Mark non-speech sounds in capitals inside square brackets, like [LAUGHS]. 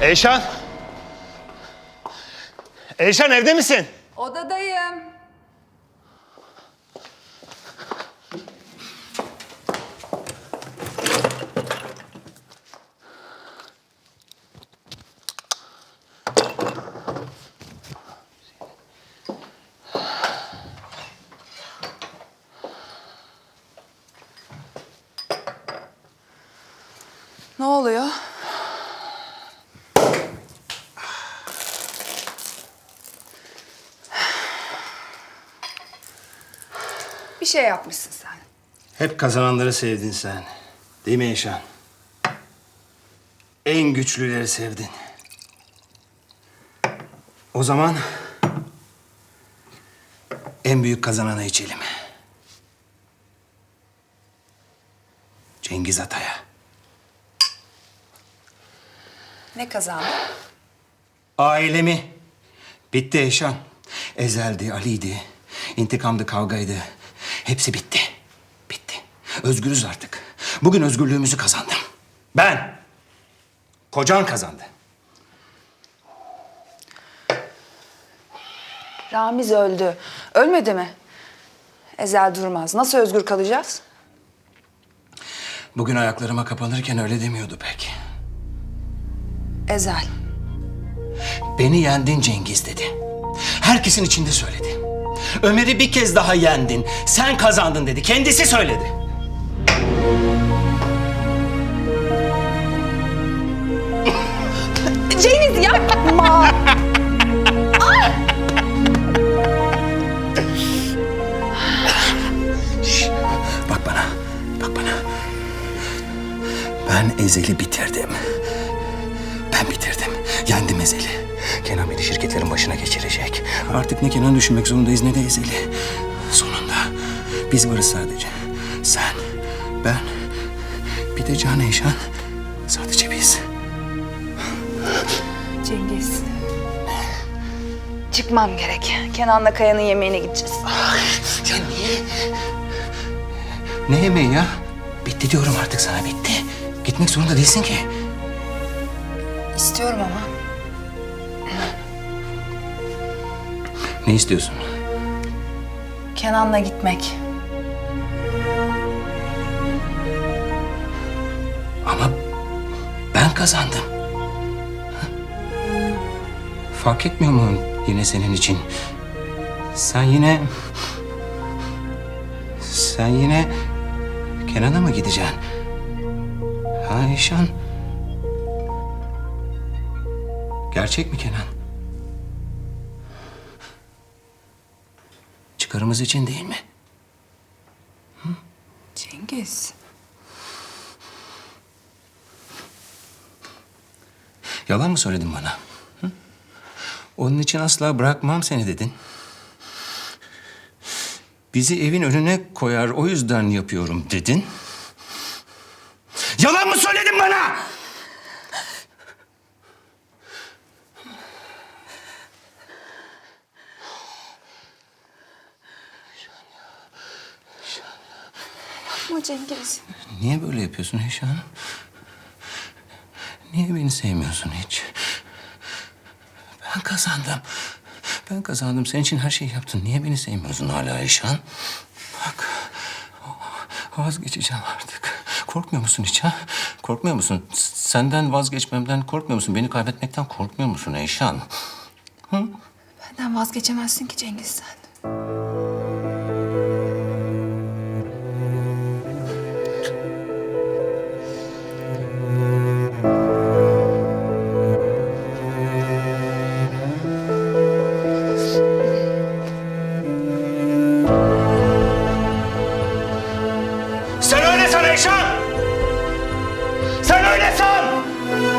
Eyşan. Eyşan evde misin? Odadayım. Ne oluyor? Bir şey yapmışsın sen. Hep kazananları sevdin sen. Değil mi Eşan? En güçlüleri sevdin. O zaman en büyük kazananı içelim. Cengiz Atay'a. Ne kazandı? Ailemi. Bitti Eşan. Ezel'di, Ali'ydi. İntikamdı, kavgaydı. Hepsi bitti. Bitti. Özgürüz artık. Bugün özgürlüğümüzü kazandım. Ben. Kocan kazandı. Ramiz öldü. Ölmedi mi? Ezel durmaz. Nasıl özgür kalacağız? Bugün ayaklarıma kapanırken öyle demiyordu pek. Ezel. Beni yendin Cengiz dedi. Herkesin içinde söyledi. Ömer'i bir kez daha yendin. Sen kazandın dedi. Kendisi söyledi. [LAUGHS] Cengiz yapma. Bak bana. Bak bana. Ben Ezel'i bitirdim. Ben bitirdim. Yendim Ezel'i. Kenan beni şirketlerin başına geçirecek. Artık ne Kenan düşünmek zorundayız ne de Ezel'i. Sonunda biz varız sadece. Sen, ben, bir de Can Eyşan. Sadece biz. Cengiz. Çıkmam gerek. Kenan'la Kaya'nın yemeğine gideceğiz. Ya niye? Ne yemeği ya? Bitti diyorum artık sana bitti. Gitmek zorunda değilsin ki. İstiyorum ama. Ne istiyorsun? Kenan'la gitmek. Ama ben kazandım. Fark etmiyor mu yine senin için? Sen yine... Sen yine Kenan'a mı gideceksin? Ha Eşan? Gerçek mi Kenan? Çıkarımız için değil mi? Cengiz. Yalan mı söyledin bana? Hı? Onun için asla bırakmam seni dedin. Bizi evin önüne koyar o yüzden yapıyorum dedin. Yalan mı söyledin bana? Ama Cengiz. Niye böyle yapıyorsun Eşan? Niye beni sevmiyorsun hiç? Ben kazandım. Ben kazandım. Senin için her şeyi yaptın. Niye beni sevmiyorsun hala Eşan? Bak. Vazgeçeceğim artık. Korkmuyor musun hiç ha? Korkmuyor musun? S- Senden vazgeçmemden korkmuyor musun? Beni kaybetmekten korkmuyor musun Eşan? Benden vazgeçemezsin ki Cengiz sen.